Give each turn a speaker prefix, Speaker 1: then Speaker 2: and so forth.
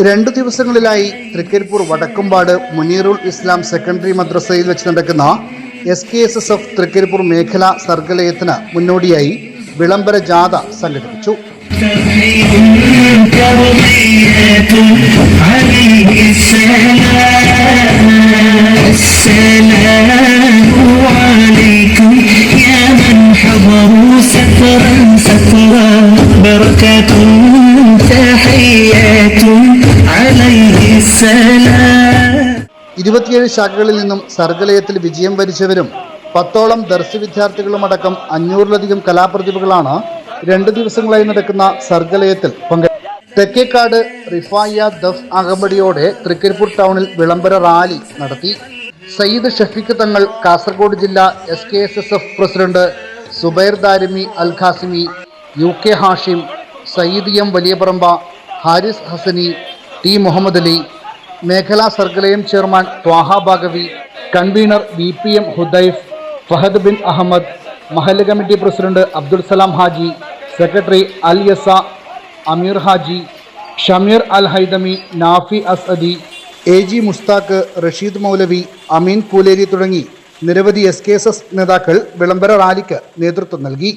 Speaker 1: രണ്ടു ദിവസങ്ങളിലായി തൃക്കരിപ്പൂർ വടക്കുംപാട് മുനീറുൽ ഇസ്ലാം സെക്കൻഡറി മദ്രസയിൽ വെച്ച് നടക്കുന്ന S K S S F Trikaripur മേഖല സർഗലയത്തിന് മുന്നോടിയായി വിളംബര ജാഥ സംഘടിപ്പിച്ചു
Speaker 2: كرمية
Speaker 1: ഇരുപത്തിയേഴ് ശാഖകളിൽ നിന്നും സർഗലയത്തിൽ വിജയം വരിച്ചവരും പത്തോളം ദർശ വിദ്യാർത്ഥികളുമടക്കം അഞ്ഞൂറിലധികം കലാപ്രതിഭകളാണ് രണ്ട് ദിവസങ്ങളായി നടക്കുന്ന സർഗലയത്തിൽ പങ്കെടുത്തത് തെക്കേക്കാട് റിഫായ ദഫ് അകമ്പടിയോടെ തൃക്കരിപ്പൂർ ടൗണിൽ വിളംബര റാലി നടത്തി. സയ്യിദ് ഷഫീഖ് തങ്ങൾ കാസർഗോഡ് ജില്ലാ S K S S F president Subair Darimi Al Qasimi U K Hashim Sayyid M Valiyaparamba Haris Hasani T Muhammad Ali മേഖലാ Sargalayam chairman Thwaha Baghavi convener V P M Hudaif Fahad Bin Ahmed മഹല്ല് committee president Abdul Salam Haji secretary Al Yasa Ameer Haji Shameer Al Haidami Nafi Asadi A G Mushtaq Rasheed Moulavi Ameen Kooleri തുടങ്ങി നിരവധി S K S S നേതാക്കൾ വിളംബര റാലിക്ക് നേതൃത്വം നൽകി.